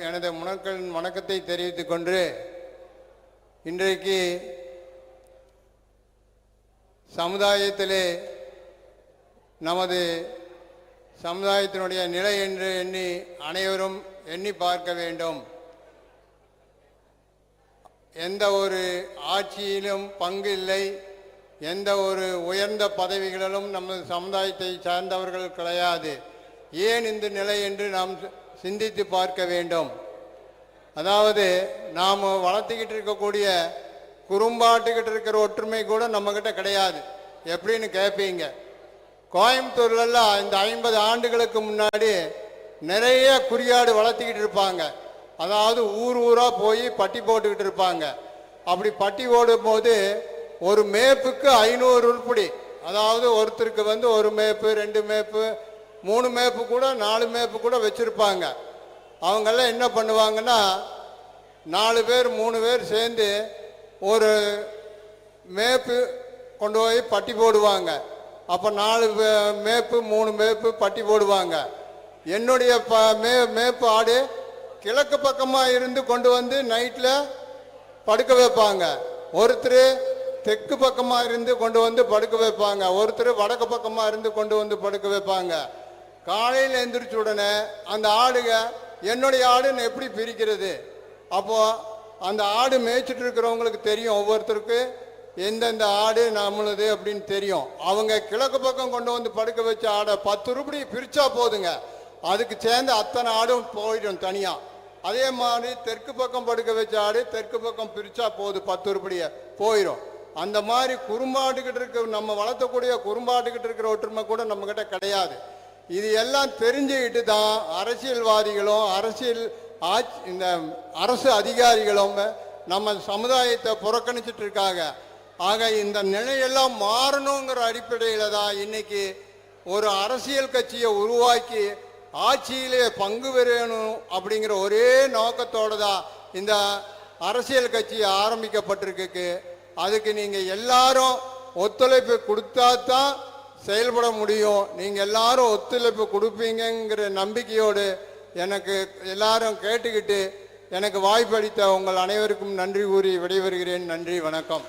எனது முனக்களின் வணக்கத்தை தெரிவித்துக் கொண்டு இன்றைக்கு சமுதாயத்திலே நமது சமுதாயத்தினுடைய நிலை என்று எண்ணி அனைவரும் எண்ணி பார்க்க வேண்டும். எந்த ஒரு ஆட்சியிலும் பங்கு இல்லை. எந்த ஒரு உயர்ந்த பதவிகளிலும் நமது சமுதாயத்தை சார்ந்தவர்கள் கிடையாது. ஏன் இந்த நிலை என்று நாம் சிந்தித்து பார்க்க வேண்டும். அதாவது நாம் வளர்த்துக்கிட்டு இருக்கக்கூடிய குறும்பாட்டுக்கிட்டு இருக்கிற ஒற்றுமை கூட நம்மக்கிட்ட கிடையாது. எப்படின்னு கேட்பீங்க கோயம்புத்தூர்லலாம் இந்த ஐம்பது ஆண்டுகளுக்கு முன்னாடி நிறைய குறியாடு வளர்த்திக்கிட்டு இருப்பாங்க. அதாவது ஊர் ஊராக போய் பட்டி போட்டுக்கிட்டு இருப்பாங்க. அப்படி பட்டி ஓடும் போது ஒரு மேப்புக்கு ஐநூறு உருப்படி. அதாவது ஒருத்தருக்கு வந்து ஒரு மேப்பு ரெண்டு மேப்பு மூணு மேப்பு கூட நாலு மேப்பு கூட வச்சுருப்பாங்க. அவங்கெல்லாம் என்ன பண்ணுவாங்கன்னா நாலு பேர் மூணு பேர் சேர்ந்து ஒரு மேப்பு கொண்டு போய் பட்டி போடுவாங்க. அப்போ நாலு மேப்பு மூணு மேப்பு பட்டி போடுவாங்க. என்னுடைய ப மே மேப்பு ஆடு கிழக்கு பக்கமாக இருந்து கொண்டு வந்து நைட்டில் படுக்க வைப்பாங்க. ஒருத்தர் தெற்கு பக்கமாக இருந்து கொண்டு வந்து படுக்க வைப்பாங்க. ஒருத்தர் வடக்கு பக்கமாக இருந்து கொண்டு வந்து படுக்க வைப்பாங்க. காலையில் எந்திரிச்ச உடனே அந்த ஆடுக என்னுடைய ஆடுன்னு எப்படி பிரிக்கிறது? அப்போ அந்த ஆடு மேய்ச்சிட்டு இருக்கிறவங்களுக்கு தெரியும் ஒவ்வொருத்தருக்கு எந்தெந்த ஆடு நம்மளுது? அப்படின்னு தெரியும். அவங்க கிழக்கு பக்கம் கொண்டு வந்து படுக்க வச்ச ஆடை பத்து ரூபடி பிரிச்சா போதுங்க. அதுக்கு சேர்ந்து அத்தனை ஆடும் போயிடும் தனியா. அதே மாதிரி தெற்கு பக்கம் படுக்க வச்ச ஆடு தெற்கு பக்கம் பிரிச்சா போதும் பத்து உருப்படிய போயிடும் அந்த மாதிரி குறும்பாட்டுக்கிட்டு இருக்க நம்ம வளர்த்தக்கூடிய குறும்பாட்டுக்கிட்டு இருக்கிற ஒற்றுமை கூட நம்ம கிட்ட கிடையாது. இது எல்லாம் தெரிஞ்சுக்கிட்டு தான் அரசியல்வாதிகளும் அரசியல் ஆட்சி இந்த அரசு அதிகாரிகளும் நம்ம சமுதாயத்தை புறக்கணிச்சிட்டு இருக்காங்க ஆக இந்த நிலையெல்லாம் மாறணுங்கிற அடிப்படையில் தான் இன்னைக்கு ஒரு அரசியல் கட்சியை உருவாக்கி ஆட்சியிலே பங்கு பெறணும் அப்படிங்கிற ஒரே நோக்கத்தோட தான் இந்த அரசியல் கட்சி ஆரம்பிக்கப்பட்டிருக்கு அதுக்கு நீங்கள் எல்லாரும் ஒத்துழைப்பு கொடுத்தா தான் செயல்பட முடியும். நீங்கள் எல்லாரும் ஒத்துழைப்பு கொடுப்பீங்கங்கிற நம்பிக்கையோடு எனக்கு எல்லாரும் கேட்டுக்கிட்டு எனக்கு வாய்ப்பளித்த உங்கள் அனைவருக்கும் நன்றி கூறி விடைபெறுகிறேன். நன்றி வணக்கம்.